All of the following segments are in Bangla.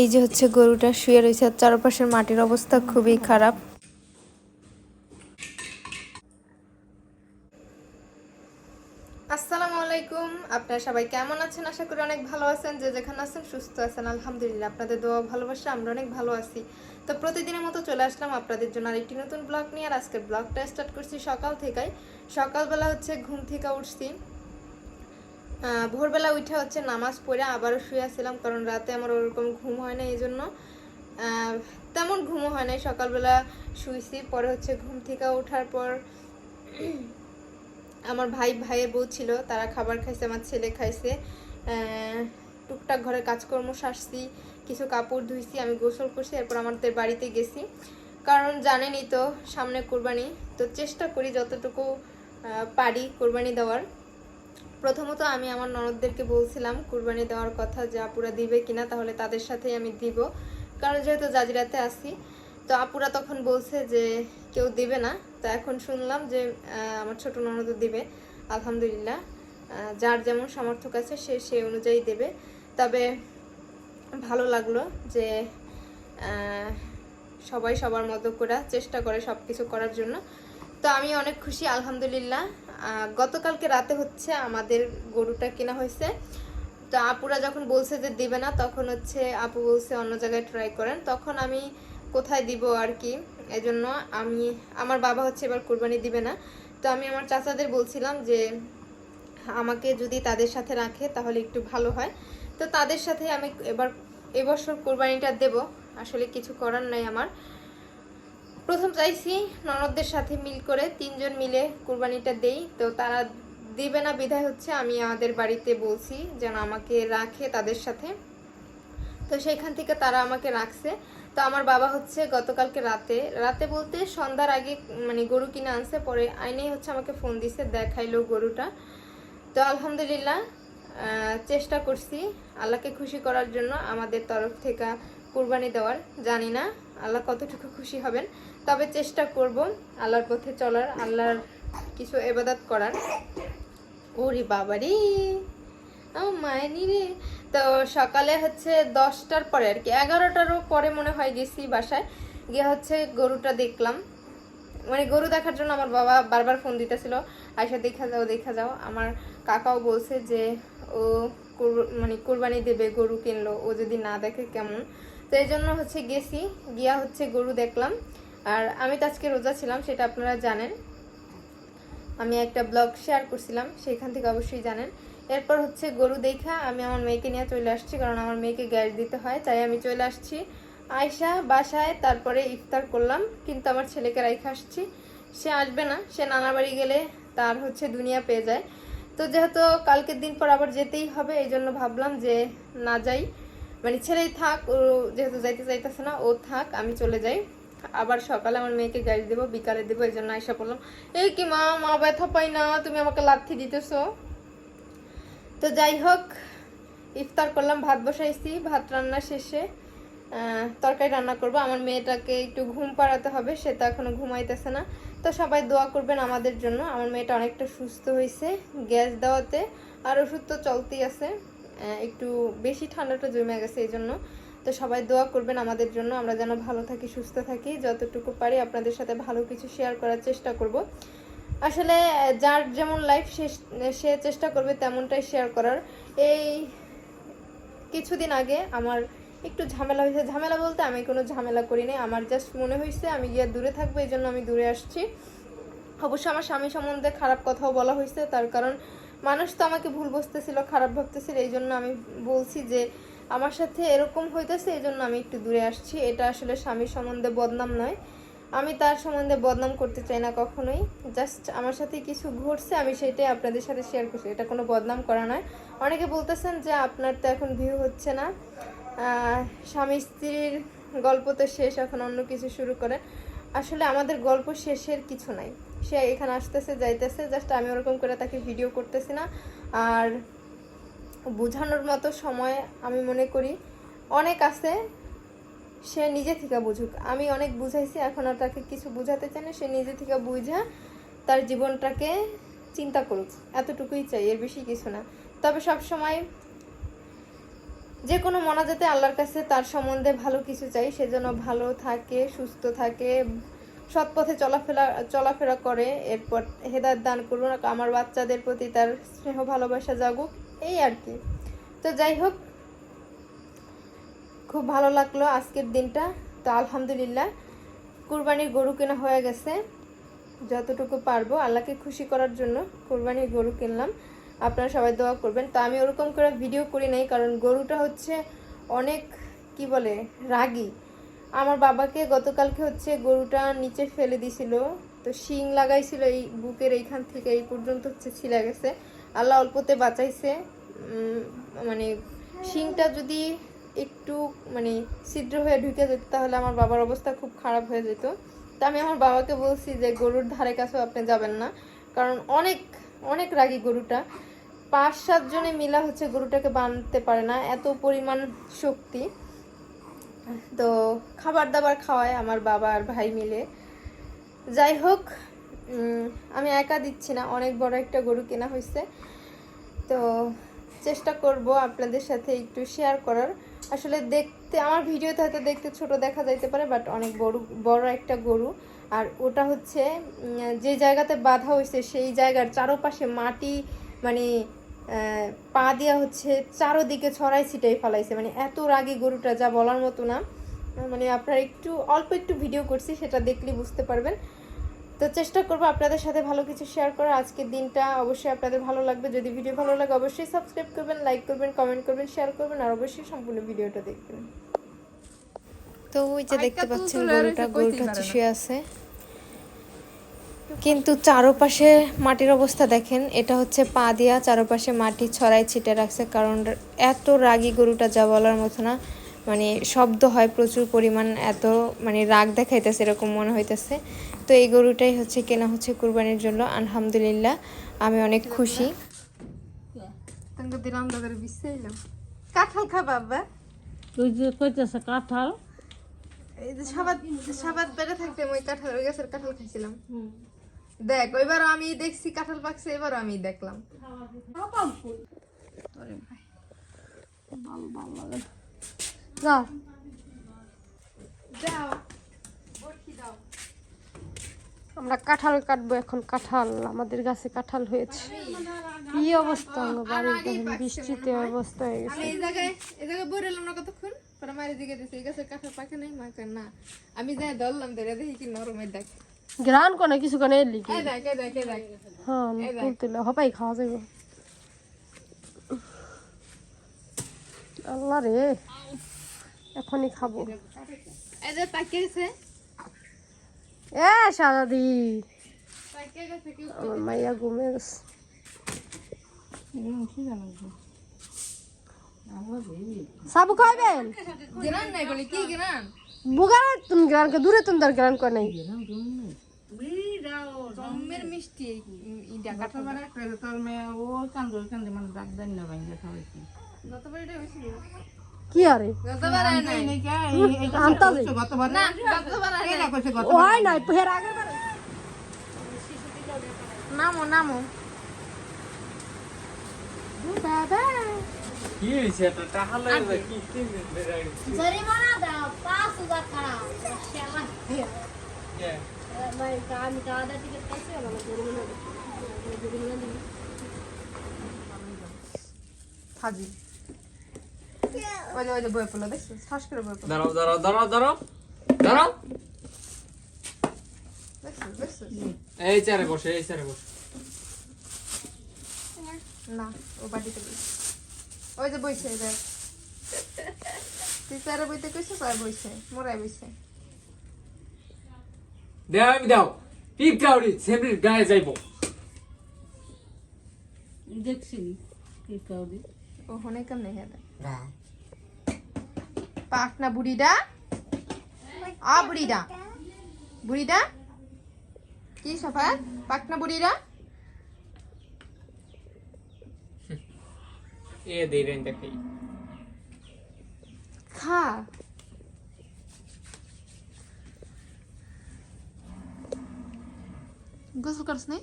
এই যে হচ্ছে গরুটা শুয়ে রয়েছে, আর চারপাশের মাটির অবস্থা খুবই খারাপ। আসসালামু আলাইকুম। আপনারা সবাই কেমন আছেন? আশা করি অনেক ভালো আছেন। যে যেখানে আছেন, সুস্থ আছেন। আলহামদুলিল্লাহ, আপনাদের দোয়া ভালোবাসা আমরা অনেক ভালো আছি। তো প্রতিদিনের মতো চলে আসলাম আপনাদের জন্য আরেকটি নতুন ব্লগ নিয়ে, আর আজকের ব্লগটা স্টার্ট করছি সকাল থেকেই। সকালবেলা হচ্ছে ঘুম থেকে উঠছি। ভোরবেলা উঠে হচ্ছে নামাজ পড়ে আবারও শুয়ে আসছিলাম কারণ রাতে আমার ওরকম ঘুম হয় না এই জন্য তেমন ঘুমও হয় নাই। সকালবেলা শুয়েছি, পরে হচ্ছে ঘুম থেকে ওঠার পর আমার ভাই, ভাইয়ের বউ ছিল, তারা খাবার খাইছে, আমার ছেলে খাইছে টুকটাক ঘরে কাজকর্ম সারছি, কিছু কাপড় ধুইছি, আমি গোসল করছি, এরপর আমাদের বাড়িতে গেছি। কারণ জানেনই তো, সামনে কোরবানি, তো চেষ্টা করি যতটুকু পারি কোরবানি দেওয়ার। প্রথমত আমি আমার ননদদেরকে বলছিলাম, কুরবানি দেওয়ার কথা যে আপুরা দিবে কিনা তাহলে তাদের সাথেই আমি দিব। কারণ যেহেতু জাজিরাতে আসি তো আপুরা তখন বলছে যে কেউ দিবে না। তো এখন শুনলাম যে আমার ছোট ননদ দিবে, আলহামদুলিল্লাহ। যার যেমন সামর্থ্য আছে সে সে অনুযায়ী দেবে। তবে ভালো লাগল যে সবাই সবার মতো করে চেষ্টা করে সব কিছু করার জন্য। তো আমি অনেক খুশি, আলহামদুলিল্লাহ। গতকালকে রাতে হচ্ছে আমাদের গরুটা কেনা হয়েছে। তো আপুরা যখন বলছে যে দিবে না, তখন হচ্ছে আপু বলছে অন্য জায়গায় ট্রাই করেন। তখন আমি কোথায় দিব আর কি? এজন্য আমি, আমার বাবা হচ্ছে এবার কোরবানি দিবে না। তো আমি আমার চাচাদের বলছিলাম যে আমাকে যদি তাদের সাথে রাখে তাহলে একটু ভালো হয়। তো তাদের সাথে আমি এবার এবছর কোরবানিটা দেব। আসলে কিছু করার নাই আমার। প্রথম চাইছি ননদদের সাথে মিল করে তিনজন মিলে কুরবানিটা দেই। তো তারা দিবে না বিধায় হচ্ছে, আমি আমাদের বাড়িতে বলছি যেন আমাকে রাখে তাদের সাথে। তো সেখান থেকে তারা আমাকে রাখছে। তো আমার বাবা হচ্ছে গতকালকে রাতে রাতে বলতে সন্ধ্যার আগে মানে গরু কিনে আনছে, পরে আইনেই হচ্ছে আমাকে ফোন দিছে, দেখাইলো গরুটা। তো আলহামদুলিল্লাহ চেষ্টা করছি আল্লাহকে খুশি করার জন্য আমাদের তরফ থেকে কুরবানি দেওয়ার। জানি না আল্লাহ কতটুকু খুশি হবেন। তবে চেষ্টা করব আল্লাহর পথে চলার, আল্লাহর কিছু এবাদত করার। ওরে বাবারি, ও মায়নি রে। তো সকালে হচ্ছে দশটার পরে আর কি, এগারোটারও পরে মনে হয় গেছি বাসায়। গিয়ে হচ্ছে গরুটা দেখলাম। মানে গরু দেখার জন্য আমার বাবা বারবার ফোন দিতেছিল আয়সা দেখা যাও দেখা যাও। আমার কাকাও বলছে যে, ও মানে কোরবানি দেবে, গরু কিনলো। ও যদি না দেখে কেমন? তো এই জন্য হচ্ছে গেছি। গিয়া হচ্ছে গরু দেখলাম। আর আমি তো আজকে রোজা ছিলাম, সেটা আপনারা জানেন। আমি একটা ব্লগ শেয়ার করছিলাম, সেখান থেকে অবশ্যই জানেন। এরপর হচ্ছে গরু দেখা, আমি আমার মেয়েকে নিয়ে চলে আসছি, কারণ আমার মেয়েকে গ্যাস দিতে হয়, তাই আমি চলে আসছি। আয়সা বাসায়, তারপরে ইফতার করলাম, কিন্তু আমার ছেলেকে রাইখে আসছি। সে আসবে না, সে নানা বাড়ি গেলে তার হচ্ছে দুনিয়া পেয়ে যায়। তো যেহেতু কালকের দিন পর আবার যেতেই হবে, এই জন্য ভাবলাম যে না যাই। মানে ছেলেই থাক, ও যেহেতু যাইতে চাইতেছে না, ও থাক, আমি চলে যাই। আবার সকালে আমার মেয়েকে গাড়ি দেবো, বিকালে দেবো এই জন্য আয়সা বললাম এই কি মা মা ব্যথা পাই না, তুমি আমাকে লাথি দিতেছো। তো যাই হোক, ইফতার করলাম, ভাত বসাইছি, ভাত রান্না শেষে তরকারি রান্না করব। আমার মেয়েটাকে একটু ঘুম পাড়াতে হবে, সে তো এখনও ঘুমাইতেছে না। তো সবাই দোয়া করবেন আমাদের জন্য। আমার মেয়েটা অনেকটা সুস্থ হয়েছে গ্যাস দেওয়াতে, আর ওষুধ তো চলতেই আছে। একটু বেশি ঠান্ডাটা জমে গেছে এই জন্য তো সবাই দোয়া করবেন আমাদের জন্য। আমরা যেন ভালো থাকি, সুস্থ থাকি। যতটুকু পারি আপনাদের সাথে ভালো কিছু শেয়ার করার চেষ্টা করব। আসলে, যার যেমন লাইফ সে চেষ্টা করবে তেমনটাই শেয়ার করার। এই কিছুদিন আগে আমার একটু ঝামেলা হয়েছে। ঝামেলা বলতে আমি কোনো ঝামেলা করিনি আমার জাস্ট মনে হয়েছে আমি গিয়ে দূরে থাকব, এই জন্য আমি দূরে আসছি। অবশ্য আমার স্বামী সম্বন্ধে খারাপ কথাও বলা হয়েছে। তার কারণ, মানুষ তো আমাকে ভুল বুঝতেছিল, খারাপ ভাবতেছিল। এই জন্য আমি বলছি যে আমার সাথে এরকম হইতেছে এই জন্য আমি একটু দূরে আসছি। এটা আসলে স্বামীর সম্বন্ধে বদনাম নয়। আমি তার সম্বন্ধে বদনাম করতে চাই না কখনোই। জাস্ট আমার সাথে কিছু ঘটছে, আমি সেটাই আপনাদের সাথে শেয়ার করছি। এটা কোনো বদনাম করা নয়। অনেকে বলতেছেন যে আপনার তো এখন ভিউ হচ্ছে না। স্বামী স্ত্রীর গল্প তো শেষ, এখন অন্য কিছু শুরু করে। আসলে আমাদের গল্প শেষের কিছু নাই। সে এখানে আসতেছে, যাইতেছে। জাস্ট আমি ওরকম করে তাকে ভিডিও করতেছি না। আর বোঝানোর মতো সময় আমি মনে করি। অনেক আছে, সে নিজে থেকে বুঝুক। আমি অনেক বুঝাইছি, এখন আর তাকে কিছু বুঝাতে চাই না, সে নিজে থেকে বুঝা তার জীবনটাকে চিন্তা করুক। এতটুকুই চাই, এর বেশি কিছু না। তবে সব সময় যে কোনো মনাজাতে আল্লাহর কাছে তার সম্বন্ধে ভালো কিছু চাই, সে যেন ভালো থাকে, সুস্থ থাকে, সৎ পথে চলাফেরা চলাফেরা করে, এরপর হেদায়ত দান করুন আমার বাচ্চাদের প্রতি তার স্নেহ ভালোবাসা জাগুক। এই আর কি। তো যাই হোক, খুব ভালো লাগল আজকের দিনটা। তো আলহামদুলিল্লাহ, কুরবানির গরু কেনা হয়ে গেছে। যতটুকু পারব আল্লাহকে খুশি করার জন্য কুরবানির গরু কিনলাম। আপনারা সবাই দোয়া করবেন। তো আমি ওরকম করে ভিডিও করি নাই, কারণ গরুটা হচ্ছে অনেক, কি বলে, রাগী। আমার বাবাকে গতকালকে হচ্ছে গরুটা নিচে ফেলে দিছিল। তো শিং লাগাইছিল এই বুকের এইখান থেকে, এই পর্যন্ত হচ্ছে ছিলা গেছে। আল্লাহ অল্পতে বাঁচাইছে। মানে শিংটা যদি একটু মানে ছিদ্র হয়ে ঢুকে যেত, তাহলে আমার বাবার অবস্থা খুব খারাপ হয়ে যেত। তা আমি আমার বাবাকে বলছি যে, গরুর ধারে কাছেও আপনি যাবেন না। কারণ অনেক অনেক রাগী গরুটা। পাঁচ, সাত জনে মিলা হচ্ছে গরুটাকে বাঁধতে পারে না, এত পরিমাণ শক্তি। তো খাবার দাবার খাওয়ায় আমার বাবা আর ভাই মিলে। যাই হোক আমি একা দিচ্ছি না, অনেক বড় একটা গরু কেনা হয়েছে। তো চেষ্টা করব আপনাদের সাথে একটু শেয়ার করার। আসলে দেখতে, আমার ভিডিওতে হয়তো দেখতে ছোট দেখা যাইতে পারে বাট অনেক বড় বড় একটা গরু। আর ওটা হচ্ছে যে জায়গাতে বাঁধা হয়েছে, সেই জায়গার চারোপাশে মাটি মানে পা দিয়া হচ্ছে চারোদিকে ছড়াই ছিটাই ফেলাইছে। মানে এত রাগে গরুটা, যা বলার মতো না। মানে আপনারা একটু, অল্প একটু ভিডিও করছি, সেটা দেখলে বুঝতে পারবেন। তো চেষ্টা করব আপনাদের সাথে ভালো কিছু শেয়ার করার। আজকের দিনটা অবশ্যই আপনাদের ভালো লাগবে। যদি ভিডিও ভালো লাগে অবশ্যই সাবস্ক্রাইব করবেন লাইক করবেন কমেন্ট করবেন শেয়ার করবেন আর অবশ্যই সম্পূর্ণ ভিডিওটা দেখবেন। তো ওই যে দেখতে পাচ্ছেন গরুটা গরুটা হচ্ছে শুয়ে আছে। কিন্তু চারপাশে মাটির অবস্থা দেখেন এটা হচ্ছে পা দিয়া চারোপাশে মাটি ছড়াই ছিটে রাখছে কারণ এত রাগী গরুটা যা বলার মতো না। মানে শব্দ হয় প্রচুর পরিমাণ এত মানে রাগ দেখাইতেছে এরকম মনে হইতেছে। তো এই গরুটাই হচ্ছে কেনা হচ্ছে কুরবানির জন্য। আলহামদুলিল্লাহ আমি অনেক খুশি। দিলাম কাঁঠাল খা বাবা তুই যে কইতেছে কাঁঠাল। এই যে সাবাত সাবাত বেড়ে থাকতে ওই কাঁঠাল ওই গাছের কাঁঠাল খাইছিলাম। দেখ ওইবার আমি দেখছি কাঁঠাল পাকছে এবার আমি দেখলাম। যাও। আমরা কাঁঠাল কাটবো এখন কাঁঠাল আমাদের গাছে কাঁঠাল হয়েছে। কি অবস্থা আমার বাড়ির দেখেন বৃষ্টিতে অবস্থা হয়ে গেছে। এই জায়গায় এই জায়গায় বই রইলাম না কতক্ষণ? পরে মারি দিকে দিছে এই গাছের কাঁঠাল পাকে নাই? মা কয় না আমি যাই ধরলাম ধরে দেখি কি নরমের দেখ গ্রান কোনে কিছু কোনে হ্যাঁ হবাই খাওয়া যাবে। আল্লাহ রে এখনই খাব। এই যে এ, সারাদি। আমার মাইয়া ঘুমে গেছে। সাবু খাইবেন? বুগারে, তুমি গ্রানকে দূরে, তুমি তার গ্রান করে নাই। মিষ্টি ইটা কাঁঠাল মানে গতবার এটা হয়েছিল। কি আরে গতবার আর? নাই। আন্তাজে হয় নাই ফের আগের নামো নামো। বাবা। কি হয়েছে এটা তাহলে কি তিন দিন ধরে জরিমানা দাও পাঁচ হাজার টাকা। শালা কে? ভাই আমি কাদা টিকিট পাইছি আমার জরিমানা জরিমানা দিবি ফাজি ওই যে ওই যে বই পড়ল দেখছ শ্বাস করে বই পড়ল দাঁড়াও দাঁড়াও দাঁড়াও দাঁড়াও দাঁড়াও দেখছ দেখছ এই বসে এই চারে বসে না ও বাড়িতে ওই যে বইছে দেখ তুই স্যারে বইতে কইছিস আর বইছে মোরাই বইছে দাও আমি দাও পিপ কাউরি সেমরির গায়ে যাইবো ও হনে কেমনে হ্যাঁ পাক না বুড়িটা আ বুড়িটা বুড়িটা কি সফাত পাক না বুড়িরা এ দেই রেন দেখাই খা গোসল করছ নাই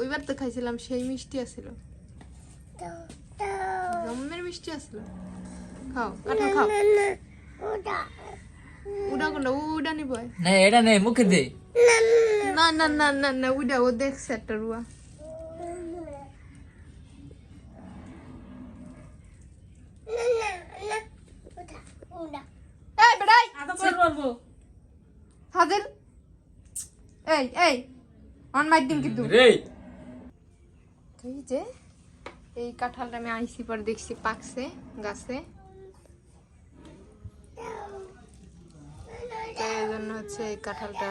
ওইবার তো খাইছিলাম সেই মিষ্টি আছিল। রমের মিষ্টি আছিল। খাও কাঁঠাল খাও। উডা কোনটা? উডা নিব। না এটা নেই মুখে দে। না না না না না উডা ও দেখছে একটা রুয়া। এই বেড়াই আদা পর বলব। হাজির। এই এই। অন মাই দিন কিন্তু। রে। এই যে, এই কাঁঠালটা আমি আইসি পর দেখছি পাকছে গাছে। এই জন্য হচ্ছে এই কাঁঠালটা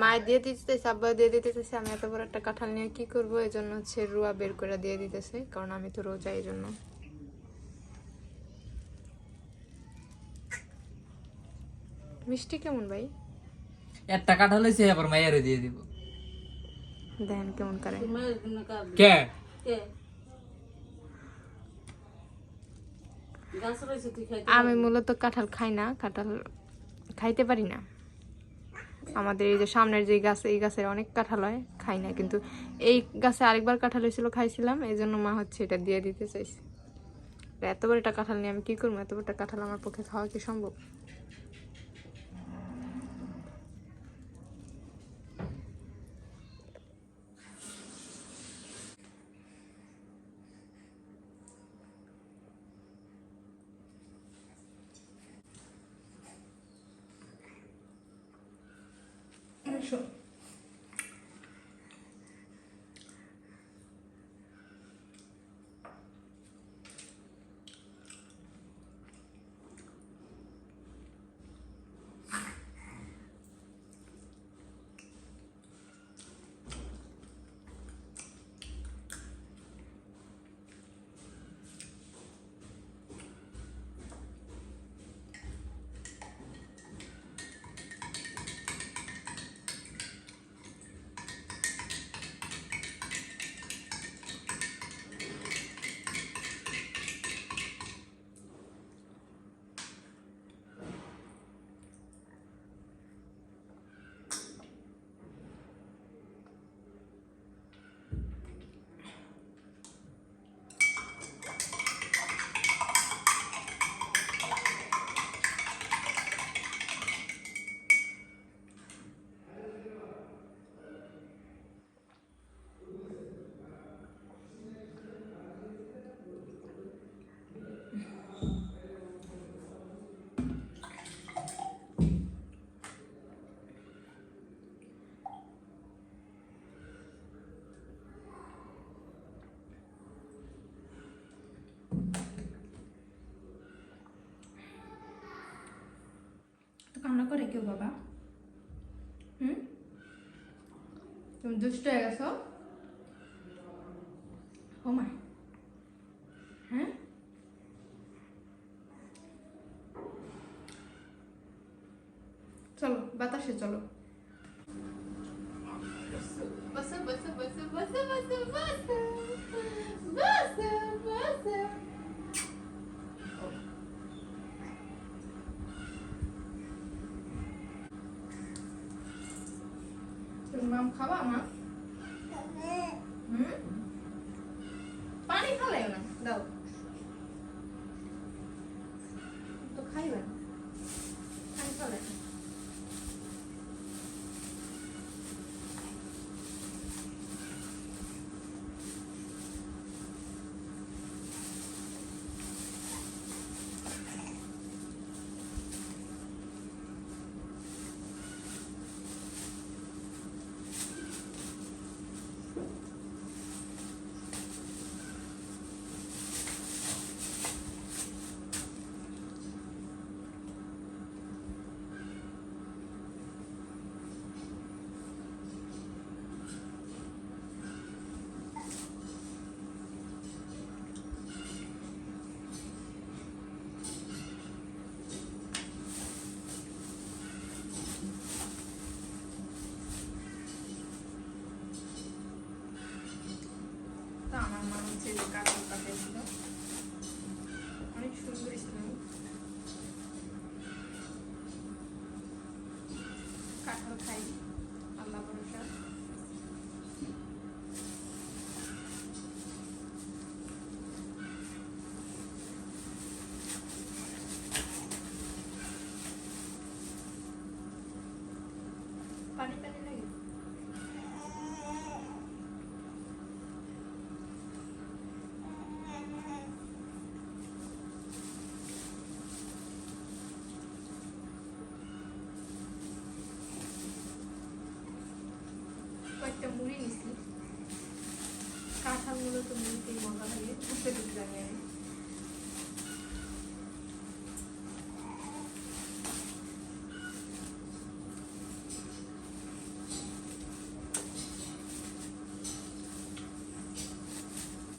মায় দিয়ে দিতেছে আব্বা দিয়ে দিতেছে, আমি এত বড় একটা কাঁঠাল নিয়ে কি করব? এই জন্য হচ্ছে রুয়া বের করে দিয়ে দিতেছে, কারণ আমি তো রোজা এই জন্য। মিষ্টি কেমন ভাই? একটা কাঁঠাল হয়েছে আবার মায়েরও দিয়ে দিব। দেখেন কেমন করে? কে? আমি মূলত কাঁঠাল খাই না কাঁঠাল খাইতে পারি না। আমাদের এই যে সামনের যে গাছ এই গাছের অনেক কাঁঠাল হয় খাই না কিন্তু এই গাছে আরেকবার কাঁঠাল হয়েছিল খাইছিলাম এই জন্য মা হচ্ছে এটা দিয়ে দিতে চাইছে। এত বড় একটা কাঁঠাল নিয়ে আমি কি করব? এত বড় একটা কাঁঠাল আমার পক্ষে খাওয়া কি সম্ভব? করে কেউ বাবা? হুম? তুমি দুষ্ট হয়ে গেছো? ও মা। হ্যাঁ? চলো, বাতাসে চলো। বসো বসো বসো বসো বসো। ખાવામાં হচ্ছে যে কাটেছিল অনেক সুন্দর ছিল কাঁঠাল খাই আল্লাহ ভরসা। firmalara bu sebeplerle